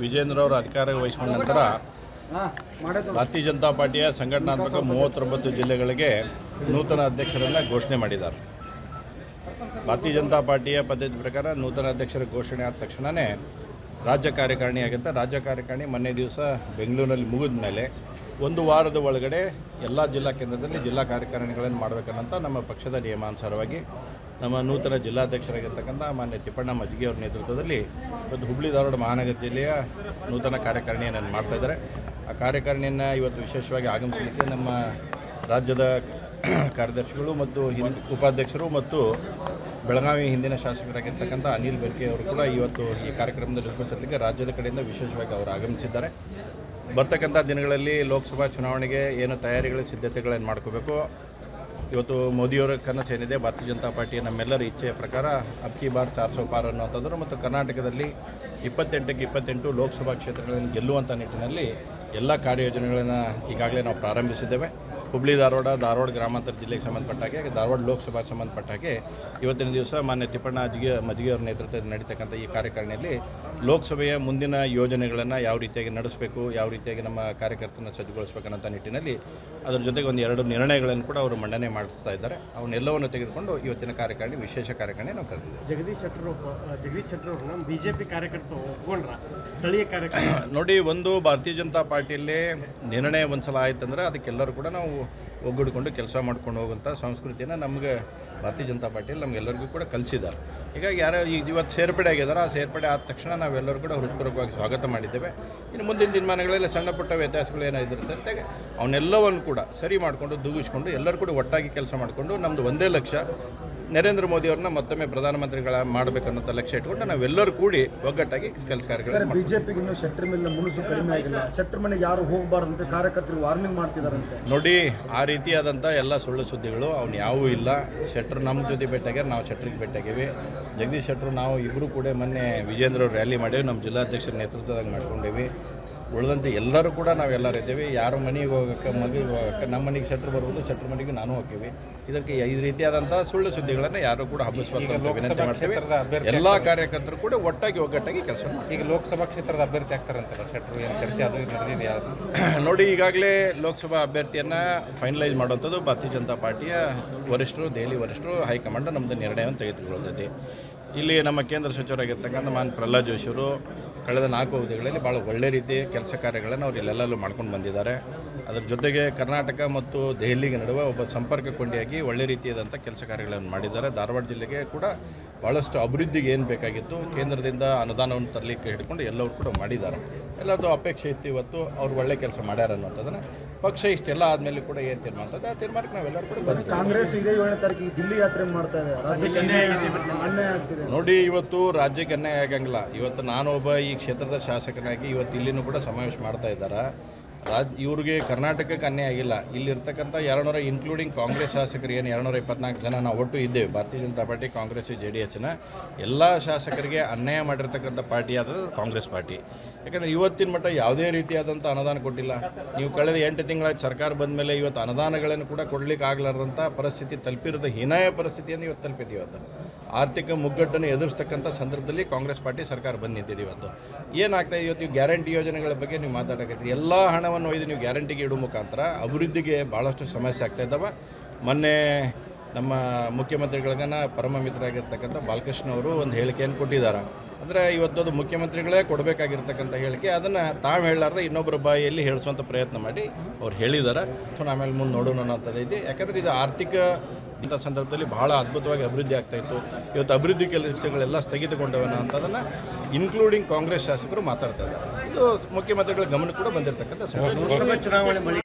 ವಿಜೇಂದ್ರ ಅವರು ಅಧಿಕಾರ ವಹಿಸಿಕೊಂಡ ನಂತರ ಭಾರತೀಯ ಜನತಾ ಪಾರ್ಟಿಯ ಸಂಘಟನಾತ್ಮಕ ಮೂವತ್ತೊಂಬತ್ತು ಜಿಲ್ಲೆಗಳಿಗೆ ನೂತನ ಅಧ್ಯಕ್ಷರನ್ನು ಘೋಷಣೆ ಮಾಡಿದ್ದಾರೆ. ಭಾರತೀಯ ಜನತಾ ಪಾರ್ಟಿಯ ಪದ್ಧತಿ ಪ್ರಕಾರ ನೂತನ ಅಧ್ಯಕ್ಷರ ಘೋಷಣೆ ಆದ ತಕ್ಷಣವೇ ರಾಜ್ಯ ಕಾರ್ಯಕಾರಿಣಿ ಆಗುತ್ತೆ ರಾಜ್ಯ ಕಾರ್ಯಕಾರಿಣಿ ಮೊನ್ನೆ ದಿವಸ ಬೆಂಗಳೂರಿನಲ್ಲಿ ಮುಗಿದ ಮೇಲೆ ಒಂದು ವಾರದ ಒಳಗಡೆ ಎಲ್ಲ ಜಿಲ್ಲಾ ಕೇಂದ್ರದಲ್ಲಿ ಜಿಲ್ಲಾ ಕಾರ್ಯಕಾರಿಣಿಗಳನ್ನು ಮಾಡಬೇಕನ್ನಂತ ನಮ್ಮ ಪಕ್ಷದ ನಿಯಮಾನುಸಾರವಾಗಿ ನಮ್ಮ ನೂತನ ಜಿಲ್ಲಾಧ್ಯಕ್ಷರಾಗಿರ್ತಕ್ಕಂಥ ಮಾನ್ಯ ತಿಪ್ಪಣ್ಣ ಮಜ್ಜಿಗೆ ಅವರ ನೇತೃತ್ವದಲ್ಲಿ ಇವತ್ತು ಹುಬ್ಬಳ್ಳಿ ಧಾರವಾಡ ಮಹಾನಗರ ಜಿಲ್ಲೆಯ ನೂತನ ಕಾರ್ಯಕಾರಿಣಿಯನ್ನು ಮಾಡ್ತಾ ಇದ್ದಾರೆ. ಆ ಕಾರ್ಯಕಾರಿಣಿಯನ್ನು ಇವತ್ತು ವಿಶೇಷವಾಗಿ ಆಗಮಿಸಲಿಕ್ಕೆ ನಮ್ಮ ರಾಜ್ಯದ ಕಾರ್ಯದರ್ಶಿಗಳು ಮತ್ತು ಹಿಂ ಉಪಾಧ್ಯಕ್ಷರು ಮತ್ತು ಬೆಳಗಾವಿ ಹಿಂದಿನ ಶಾಸಕರಾಗಿರ್ತಕ್ಕಂಥ ಅನಿಲ್ ಬೆರ್ಕೆ ಅವರು ಕೂಡ ಇವತ್ತು ಈ ಕಾರ್ಯಕ್ರಮದಲ್ಲಿ ಉಪಸ್ಥಿತರಿಗೆ ರಾಜ್ಯದ ಕಡೆಯಿಂದ ವಿಶೇಷವಾಗಿ ಅವರು ಆಗಮಿಸಿದ್ದಾರೆ. ಬರ್ತಕ್ಕಂಥ ದಿನಗಳಲ್ಲಿ ಲೋಕಸಭಾ ಚುನಾವಣೆಗೆ ಏನು ತಯಾರಿಗಳ ಸಿದ್ಧತೆಗಳನ್ನು ಮಾಡ್ಕೋಬೇಕು? ಇವತ್ತು ಮೋದಿಯವರ ಕನಸು ಏನಿದೆ ಭಾರತೀಯ ಜನತಾ ಪಾರ್ಟಿಯ ನಮ್ಮೆಲ್ಲರ ಇಚ್ಛೆಯ ಪ್ರಕಾರ ಅಬ್ಕಿ ಬಾರ್ ಚಾರ್ ಸೌ ಪಾರ್ ಅನ್ನುವಂಥದ್ದು ಮತ್ತು ಕರ್ನಾಟಕದಲ್ಲಿ ಇಪ್ಪತ್ತೆಂಟಕ್ಕೆ ಇಪ್ಪತ್ತೆಂಟು ಲೋಕಸಭಾ ಕ್ಷೇತ್ರಗಳನ್ನು ಗೆಲ್ಲುವಂಥ ನಿಟ್ಟಿನಲ್ಲಿ ಎಲ್ಲ ಕಾರ್ಯಯೋಜನೆಗಳನ್ನು ಈಗಾಗಲೇ ನಾವು ಪ್ರಾರಂಭಿಸಿದ್ದೇವೆ. ಹುಬ್ಳಿ ಧಾರವಾಡ ಧಾರವಾಡ ಗ್ರಾಮಾಂತರ ಜಿಲ್ಲೆಗೆ ಸಂಬಂಧಪಟ್ಟ ಹಾಗೆ ಧಾರವಾಡ ಲೋಕಸಭಾ ಸಂಬಂಧಪಟ್ಟಾಗೆ ಇವತ್ತಿನ ದಿವಸ ಮಾನ್ಯ ತಿಪ್ಪಣ್ಣ ಅಜ್ಜಿಗೆ ಮಜ್ಜಿಗೆ ಅವರ ನೇತೃತ್ವದಲ್ಲಿ ನಡೀತಕ್ಕಂಥ ಈ ಕಾರ್ಯಕಾರಿಣಿಯಲ್ಲಿ ಲೋಕಸಭೆಯ ಮುಂದಿನ ಯೋಜನೆಗಳನ್ನು ಯಾವ ರೀತಿಯಾಗಿ ನಡೆಸಬೇಕು ಯಾವ ರೀತಿಯಾಗಿ ನಮ್ಮ ಕಾರ್ಯಕರ್ತನ ಸಜ್ಜುಗೊಳಿಸಬೇಕನ್ನೋಂಥ ನಿಟ್ಟಿನಲ್ಲಿ ಅದರ ಜೊತೆಗೆ ಒಂದು ಎರಡು ನಿರ್ಣಯಗಳನ್ನು ಕೂಡ ಅವರು ಮಂಡನೆ ಮಾಡಿಸ್ತಾ ಇದ್ದಾರೆ. ಅವನ್ನೆಲ್ಲವನ್ನು ತೆಗೆದುಕೊಂಡು ಇವತ್ತಿನ ಕಾರ್ಯಕಾರಿಣಿ ವಿಶೇಷ ಕಾರ್ಯಕಾರಿಣಿ ನಾವು ಕರೆದಿದ್ದೇವೆ. ಜಗದೀಶ್ ಶೆಟ್ಟರ್ ಜಗದೀಶ್ ಶೆಟ್ಟರ್ ಅವರು ನಮ್ಮ ಬಿಜೆಪಿ ಕಾರ್ಯಕರ್ತರು ಒಪ್ಕೊಂಡ್ರ? ಸ್ಥಳೀಯ ಕಾರ್ಯಕರ್ತ ನೋಡಿ ಒಂದು ಭಾರತೀಯ ಜನತಾ ಪಾರ್ಟಿಯಲ್ಲಿ ನಿರ್ಣಯ ಒಂದು ಸಲ ಆಯ್ತಂದ್ರೆ ಅದಕ್ಕೆಲ್ಲರೂ ಕೂಡ ನಾವು ಒಗ್ಗೂಡಿಕೊಂಡು ಕೆಲಸ ಮಾಡ್ಕೊಂಡು ಹೋಗುವಂಥ ಸಂಸ್ಕೃತಿನ ನಮಗೆ ಭಾರತೀಯ ಜನತಾ ಪಾರ್ಟಿಯಲ್ಲಿ ನಮಗೆಲ್ಲರಿಗೂ ಕೂಡ ಕಲಿಸಿದ್ದಾರೆ. ಹೀಗಾಗಿ ಯಾರೋ ಈಗ ಇವತ್ತು ಸೇರ್ಪಡೆ ಆಗಿದ್ದಾರೆ ಆ ಸೇರ್ಪಡೆ ಆದ ತಕ್ಷಣ ನಾವೆಲ್ಲರೂ ಕೂಡ ಹೃತ್ಪೂರ್ವಕವಾಗಿ ಸ್ವಾಗತ ಮಾಡಿದ್ದೇವೆ. ಇನ್ನು ಮುಂದಿನ ದಿನಮಾನಗಳಲ್ಲಿ ಸಣ್ಣ ಪುಟ್ಟ ವ್ಯತ್ಯಾಸಗಳು ಏನಾದರೂ ಸತ್ಯಾಗೆ ಅವನ್ನೆಲ್ಲವನ್ನು ಕೂಡ ಸರಿ ಮಾಡಿಕೊಂಡು ದೂಗಿಸ್ಕೊಂಡು ಎಲ್ಲರೂ ಕೂಡ ಒಟ್ಟಾಗಿ ಕೆಲಸ ಮಾಡಿಕೊಂಡು ನಮ್ಮದು ಒಂದೇ ಲಕ್ಷ್ಯ ನರೇಂದ್ರ ಮೋದಿ ಅವ್ರನ್ನ ಮತ್ತೊಮ್ಮೆ ಪ್ರಧಾನಮಂತ್ರಿಗಳ ಮಾಡಬೇಕನ್ನೋ ಲಕ್ಷ್ಯ ಇಟ್ಕೊಂಡು ನಾವೆಲ್ಲರೂ ಕೂಡಿ ಒಗ್ಗಟ್ಟಾಗಿ ಕೆಲಸ ಮಾಡ್ತೀವಿ. ಬಿಜೆಪಿಗೆ ಇನ್ನೂ ಶೆಟ್ಟರ್ ಮೇಲೆ ಮುನುಸು ಕಡಿಮೆ ಆಗಿಲ್ಲ. ಶೆಟ್ಟರ್ ಮನೆಗೆ ಯಾರು ಹೋಗಬಾರ್ದಂತೆ ಕಾರ್ಯಕರ್ತರು ವಾರ್ನಿಂಗ್ ಮಾಡ್ತಿದಾರಂತೆ. ನೋಡಿ ಆ ರೀತಿಯಾದಂಥ ಎಲ್ಲ ಸುಳ್ಳು ಸುದ್ದಿಗಳು ಅವ್ನು ಯಾವೂ ಇಲ್ಲ. ಶೆಟ್ರ್ ನಮ್ಮ ಜೊತೆ ಭೇಟಿಯಾಗ್ಯಾರ ನಾವು ಶೆಟ್ರಿಗೆ ಭೇಟಿಯಾಗೀವಿ. ಜಗದೀಶ್ ಶೆಟ್ರು ನಾವು ಇಬ್ಬರು ಕೂಡ ಮೊನ್ನೆ ವಿಜೇಂದ್ರ ಅವ್ರು ರ್ಯಾಲಿ ಮಾಡೇವಿ. ನಮ್ಮ ಜಿಲ್ಲಾಧ್ಯಕ್ಷರ ನೇತೃತ್ವದಾಗ ಮಾಡ್ಕೊಂಡೇವಿ. ಉಳಿದಂತೆ ಎಲ್ಲರೂ ಕೂಡ ನಾವೆಲ್ಲರೂ ಇದ್ದೇವೆ. ಯಾರು ಮನೆಗೆ ಹೋಗೋಕ್ಕೆ ಮಗಿಗೆ ಹೋಗೋಕ್ಕೆ ನಮ್ಮ ಮನೆಗೆ ಶೆಟ್ರ್ ಬರ್ಬೋದು ಶೆಟ್ರ್ ಮನೆಗೆ ನಾನು ಹೋಗ್ತೀವಿ. ಇದಕ್ಕೆ ಈ ರೀತಿಯಾದಂಥ ಸುಳ್ಳು ಸುದ್ದಿಗಳನ್ನು ಯಾರು ಕೂಡ ಹಬ್ಬಿಸ್ಬೇಕು ಎಲ್ಲ ಕಾರ್ಯಕರ್ತರು ಕೂಡ ಒಟ್ಟಾಗಿ ಒಗ್ಗಟ್ಟಾಗಿ ಕೆಲಸ ಮಾಡಿ ಈಗ ಲೋಕಸಭಾ ಕ್ಷೇತ್ರದ ಅಭ್ಯರ್ಥಿ ಆಗ್ತಾರಂತಲ್ಲ ಶೆಟ್ರು ಏನು ಚರ್ಚೆ ಅದು ನಡೆದಿದೆಯಾ ನೋಡಿ ಈಗಾಗಲೇ ಲೋಕಸಭಾ ಅಭ್ಯರ್ಥಿಯನ್ನು ಫೈನಲೈಸ್ ಮಾಡುವಂಥದ್ದು ಭಾರತೀಯ ಜನತಾ ಪಾರ್ಟಿಯ ವರಿಷ್ಠರು ದೆಹಲಿ ವರಿಷ್ಠರು ಹೈಕಮಾಂಡ್ ನಮ್ಮದು ನಿರ್ಣಯವನ್ನು ತೆಗೆದುಕೊಳ್ಳುತ್ತದೆ. ಇಲ್ಲಿ ನಮ್ಮ ಕೇಂದ್ರ ಸಚಿವರಾಗಿರ್ತಕ್ಕಂಥ ಮಾನ್ ಪ್ರಹ್ಲಾದ್ ಜೋಶಿಯವರು ಕಳೆದ ನಾಲ್ಕು ಅವಧಿಗಳಲ್ಲಿ ಭಾಳ ಒಳ್ಳೆ ರೀತಿ ಕೆಲಸ ಕಾರ್ಯಗಳನ್ನು ಅವರು ಇಲ್ಲೆಲ್ಲೂ ಮಾಡ್ಕೊಂಡು ಬಂದಿದ್ದಾರೆ. ಅದರ ಜೊತೆಗೆ ಕರ್ನಾಟಕ ಮತ್ತು ದೆಹಲಿಗೆ ನಡುವೆ ಒಬ್ಬ ಸಂಪರ್ಕ ಕೊಂಡಿಯಾಗಿ ಒಳ್ಳೆ ರೀತಿಯಾದಂಥ ಕೆಲಸ ಕಾರ್ಯಗಳನ್ನು ಮಾಡಿದ್ದಾರೆ. ಧಾರವಾಡ ಜಿಲ್ಲೆಗೆ ಕೂಡ ಭಾಳಷ್ಟು ಅಭಿವೃದ್ಧಿಗೆ ಏನು ಬೇಕಾಗಿತ್ತು, ಕೇಂದ್ರದಿಂದ ಅನುದಾನವನ್ನು ತರಲಿಕ್ಕೆ ಹಿಡ್ಕೊಂಡು ಎಲ್ಲರೂ ಕೂಡ ಮಾಡಿದ್ದಾರೆ. ಎಲ್ಲರದ್ದು ಅಪೇಕ್ಷೆ ಇತ್ತು ಇವತ್ತು, ಅವ್ರು ಒಳ್ಳೆ ಕೆಲಸ ಮಾಡ್ಯಾರ ಅನ್ನೋಂಥದ್ದನ್ನು ಪಕ್ಷ ಇಷ್ಟೆಲ್ಲ ಆದಮೇಲೆ ಕೂಡ ಏನು ತೀರ್ಮಾನ ಆ ತೀರ್ಮಾನಕ್ಕೆ ನಾವೆಲ್ಲರೂ ಕೂಡ ಕಾಂಗ್ರೆಸ್ ಇದೇ ಏಳನೇ ತಾರೀಕಿಗೆ ದಿಲ್ಲಿ ಯಾತ್ರೆ ಮಾಡ್ತಾ ಇದೆ. ರಾಜ್ಯಕ್ಕೆ ಅನ್ಯಾಯ ಅನ್ಯಾಯ ಆಗ್ತಿದೆ. ನೋಡಿ ಇವತ್ತು ರಾಜ್ಯಕ್ಕೆ ಅನ್ಯಾಯ ಆಗಂಗಿಲ್ಲ. ಇವತ್ತು ನಾನೊಬ್ಬ ಒಬ್ಬ ಈ ಕ್ಷೇತ್ರದ ಶಾಸಕನಾಗಿ ಇವತ್ತು ಇಲ್ಲಿನೂ ಕೂಡ ಸಮಾವೇಶ ಮಾಡ್ತಾ ಇದ್ದಾರೆ? ರಾಜ್, ಇವ್ರಿಗೆ ಕರ್ನಾಟಕಕ್ಕೆ ಅನ್ಯಾಯ ಆಗಿಲ್ಲ. ಇಲ್ಲಿರ್ತಕ್ಕಂಥ ಎರಡುನೂರ ಇನ್ಕ್ಲೂಡಿಂಗ್ ಕಾಂಗ್ರೆಸ್ ಶಾಸಕರು ಏನು ಎರಡುನೂರ ಇಪ್ಪತ್ನಾಲ್ಕು ಜನ ನಾವು ಒಟ್ಟು ಇದ್ದೇವೆ. Bharatiya Janata party, Congress, J D ಎಚ್ನ ಎಲ್ಲ ಶಾಸಕರಿಗೆ ಅನ್ಯಾಯ ಮಾಡಿರ್ತಕ್ಕಂಥ ಪಾರ್ಟಿ ಆದ ಕಾಂಗ್ರೆಸ್ ಪಾರ್ಟಿ. ಯಾಕಂದರೆ ಇವತ್ತಿನ ಮಟ್ಟ ಯಾವುದೇ ರೀತಿಯಾದಂಥ ಅನುದಾನ ಕೊಟ್ಟಿಲ್ಲ. ನೀವು ಕಳೆದ ಎಂಟು ತಿಂಗಳ ಸರ್ಕಾರ ಬಂದ ಮೇಲೆ ಇವತ್ತು ಅನುದಾನಗಳನ್ನು ಕೂಡ ಕೊಡ್ಲಿಕ್ಕೆ ಆಗಲಾರ್ದಂಥ ಪರಿಸ್ಥಿತಿ ತಲುಪಿರೋದು ಹೀನಾಯ ಪರಿಸ್ಥಿತಿಯನ್ನು ಇವತ್ತು ತಲುಪಿದ್ದೀವಿ ಇವತ್ತು. ಆರ್ಥಿಕ ಮುಗ್ಗಟ್ಟನ್ನು ಎದುರಿಸ್ತಕ್ಕಂಥ ಸಂದರ್ಭದಲ್ಲಿ ಕಾಂಗ್ರೆಸ್ ಪಾರ್ಟಿ ಸರ್ಕಾರ ಬಂದಿದ್ದೀರಿ ಇವತ್ತು. ಏನಾಗ್ತಾ ಇವತ್ತು ನೀವು ಗ್ಯಾರಂಟಿ ಯೋಜನೆಗಳ ಬಗ್ಗೆ ನೀವು ಮಾತಾಡಕತ್ತೀರಿ ಎಲ್ಲ ಹಣವನ್ನು ಒಯ್ದು ನೀವು ಗ್ಯಾರಂಟಿಗೆ ಇಡೋ ಮುಖಾಂತರ ಅಭಿವೃದ್ಧಿಗೆ ಭಾಳಷ್ಟು ಸಮಸ್ಯೆ ಆಗ್ತಾ ಇದ್ದಾವೆ. ಮೊನ್ನೆ ನಮ್ಮ ಮುಖ್ಯಮಂತ್ರಿಗಳಿಗನ ಪರಮ ಮಿತ್ರರಾಗಿರ್ತಕ್ಕಂಥ ಬಾಲಕೃಷ್ಣ ಅವರು ಒಂದು ಹೇಳಿಕೆಯನ್ನು ಕೊಟ್ಟಿದ್ದಾರೆ. ಅಂದರೆ ಇವತ್ತು ಅದು ಮುಖ್ಯಮಂತ್ರಿಗಳೇ ಕೊಡಬೇಕಾಗಿರ್ತಕ್ಕಂಥ ಹೇಳಿಕೆ, ಅದನ್ನು ತಾವು ಹೇಳಲಾರ್ದೆ ಇನ್ನೊಬ್ಬರ ಬಾಯಿಯಲ್ಲಿ ಹೇಳಿಸುವಂಥ ಪ್ರಯತ್ನ ಮಾಡಿ ಅವ್ರು ಹೇಳಿದ್ದಾರೆ. ಸೊ ಆಮೇಲೆ ಮುಂದೆ ನೋಡೋಣ ಅನ್ನೋಂಥದ್ದು ಯಾಕಂದರೆ ಇದು ಆರ್ಥಿಕ ಇಂಥ ಸಂದರ್ಭದಲ್ಲಿ ಬಹಳ ಅದ್ಭುತವಾಗಿ ಅಭಿವೃದ್ಧಿ ಆಗ್ತಾಯಿತ್ತು ಇವತ್ತು ಅಭಿವೃದ್ಧಿ ಕೆಲಸಗಳೆಲ್ಲ ಸ್ಥಗಿತಗೊಂಡವನ ಅಂತದನ್ನು ಇನ್ಕ್ಲೂಡಿಂಗ್ ಕಾಂಗ್ರೆಸ್ ಶಾಸಕರು ಮಾತಾಡ್ತಾ ಇದು ಮುಖ್ಯಮಂತ್ರಿಗಳ ಗಮನ ಕೂಡ ಬಂದಿರತಕ್ಕಂಥ